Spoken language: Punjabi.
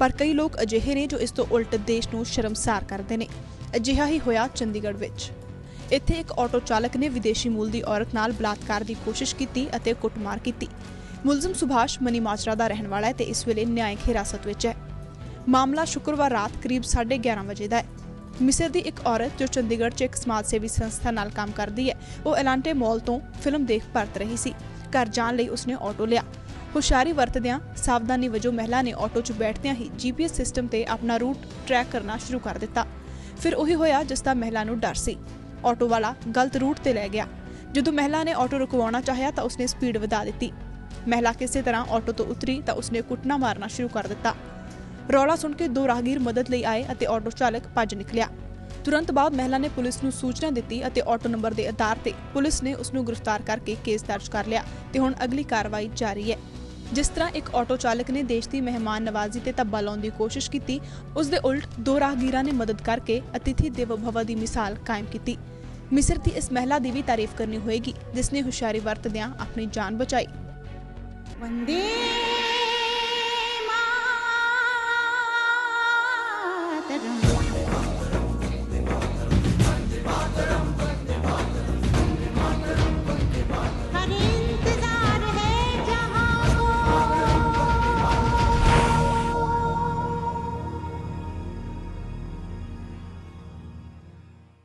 ਪਰ ਕਈ ਲੋਕ ਅਜਿਹੇ ਨੇ ਜੋ ਇਸ ਤੋਂ ਉਲਟ ਦੇਸ਼ ਨੂੰ ਸ਼ਰਮਸਾਰ ਕਰਦੇ ਨੇ। ਅਜਿਹਾ ਹੀ ਹੋਇਆ ਚੰਡੀਗੜ੍ਹ ਵਿੱਚ। ਇੱਥੇ ਇੱਕ ਆਟੋ ਚਾਲਕ ਨੇ ਵਿਦੇਸ਼ੀ ਮੂਲ ਦੀ ਔਰਤ ਨਾਲ ਬਲਾਤਕਾਰ ਦੀ ਕੋਸ਼ਿਸ਼ ਕੀਤੀ ਅਤੇ ਕੁੱਟਮਾਰ ਕੀਤੀ। ਮੁਲਜ਼ਮ ਸੁਭਾਸ਼ ਮਨੀ ਮਾਜਰਾ ਦਾ ਰਹਿਣ ਵਾਲਾ ਹੈ ਤੇ ਇਸ ਵੇਲੇ ਨਿਆਇਕ ਹਿਰਾਸਤ ਵਿੱਚ ਹੈ। ਮਾਮਲਾ ਸ਼ੁੱਕਰਵਾਰ ਰਾਤ ਕਰੀਬ 11:30 ਵਜੇ ਦਾ ਹੈ। ਮਿਸਰ ਦੀ ਇੱਕ ਔਰਤ ਜੋ ਚੰਡੀਗੜ੍ਹ 'ਚ ਇੱਕ ਸਮਾਜ ਸੇਵੀ ਸੰਸਥਾ ਨਾਲ ਕੰਮ ਕਰਦੀ ਹੈ, ਉਹ ਐਲਾਂਟੇ ਮਾਲ ਤੋਂ ਫਿਲਮ ਦੇਖ ਪਰਤ ਰਹੀ ਸੀ। ਘਰ ਜਾਣ ਲਈ ਉਸਨੇ ਆਟੋ ਲਿਆ। ਹੁਸ਼ਿਆਰੀ ਵਰਤਦਿਆਂ ਸਾਵਧਾਨੀ ਵਜੋਂ ਮਹਿਲਾ ਨੇ ਆਟੋ 'ਚ ਬੈਠਦਿਆਂ ਹੀ ਜੀਪੀਐਸ ਸਿਸਟਮ ਤੇ ਆਪਣਾ ਰੂਟ ਟਰੈਕ ਕਰਨਾ ਸ਼ੁਰੂ ਕਰ ਦਿੱਤਾ। ਫਿਰ ਉਹੀ ਹੋਇਆ ਜਿਸ ਦਾ ਮਹਿਲਾ ਨੂੰ ਡਰ ਸੀ। ਆਟੋ ਵਾਲਾ ਗਲਤ ਰੂਟ ਤੇ ਲੈ ਗਿਆ। ਜਦੋਂ ਮਹਿਲਾ ਨੇ ਆਟੋ ਰੁਕਵਾਉਣਾ ਚਾਹਿਆ ਤਾਂ ਉਸਨੇ ਸਪੀਡ ਵਧਾ ਦਿੱਤੀ। ਮਹਿਲਾ ਕਿਸੇ ਤਰ੍ਹਾਂ ਆਟੋ ਤੋਂ ਉਤਰੀ ਤਾਂ ਉਸਨੇ ਕੁੱਟਣਾ ਮਾਰਨਾ ਸ਼ੁਰੂ ਕਰ ਦਿੱਤਾ। ਰੌਲਾ ਸੁਣ ਕੇ ਦੋ ਰਾਹਗੀਰ ਮਦਦ ਲਈ ਆਏ ਅਤੇ ਆਟੋ ਚਾਲਕ ਭੱਜ ਨਿਕਲਿਆ। ਤੁਰੰਤ ਬਾਅਦ ਮਹਿਲਾ ਨੇ ਪੁਲਿਸ ਨੂੰ ਸੂਚਨਾ ਦਿੱਤੀ ਅਤੇ ਆਟੋ ਨੰਬਰ ਦੇ ਆਧਾਰ ਤੇ ਪੁਲਿਸ ਨੇ ਉਸ ਨੂੰ ਗ੍ਰਿਫਤਾਰ ਕਰਕੇ ਕੇਸ ਦਰਜ ਕਰ ਲਿਆ ਤੇ ਹੁਣ ਅਗਲੀ ਕਾਰਵਾਈ ਜਾਰੀ ਹੈ। ਜਿਸ ਤਰ੍ਹਾਂ ਇੱਕ ਆਟੋ ਚਾਲਕ ਨੇ ਦੇਸ਼ ਦੀ ਮਹਿਮਾਨ ਨਵਾਜ਼ੀ ਤੇ ਧੱਬਾ ਲਾਉਣ ਦੀ ਕੋਸ਼ਿਸ਼ ਕੀਤੀ, ਉਸ ਦੇ ਉਲਟ ਦੋ ਰਾਹਗੀਰਾਂ ਨੇ ਮਦਦ ਕਰਕੇ ਅਤਿਥੀ ਦੇਵੋ ਭਵਾ ਦੀ ਮਿਸਾਲ ਕਾਇਮ ਕੀਤੀ। ਮਿਸਰ ਦੀ ਇਸ ਮਹਿਲਾ ਦੀ ਵੀ ਤਾਰੀਫ ਕਰਨੀ ਹੋਏਗੀ, ਜਿਸ ਨੇ ਹੁਸ਼ਿਆਰੀ ਵਰਤਦਿਆਂ ਆਪਣੀ ਜਾਨ ਬਚਾਈ। ਵੰਦੇ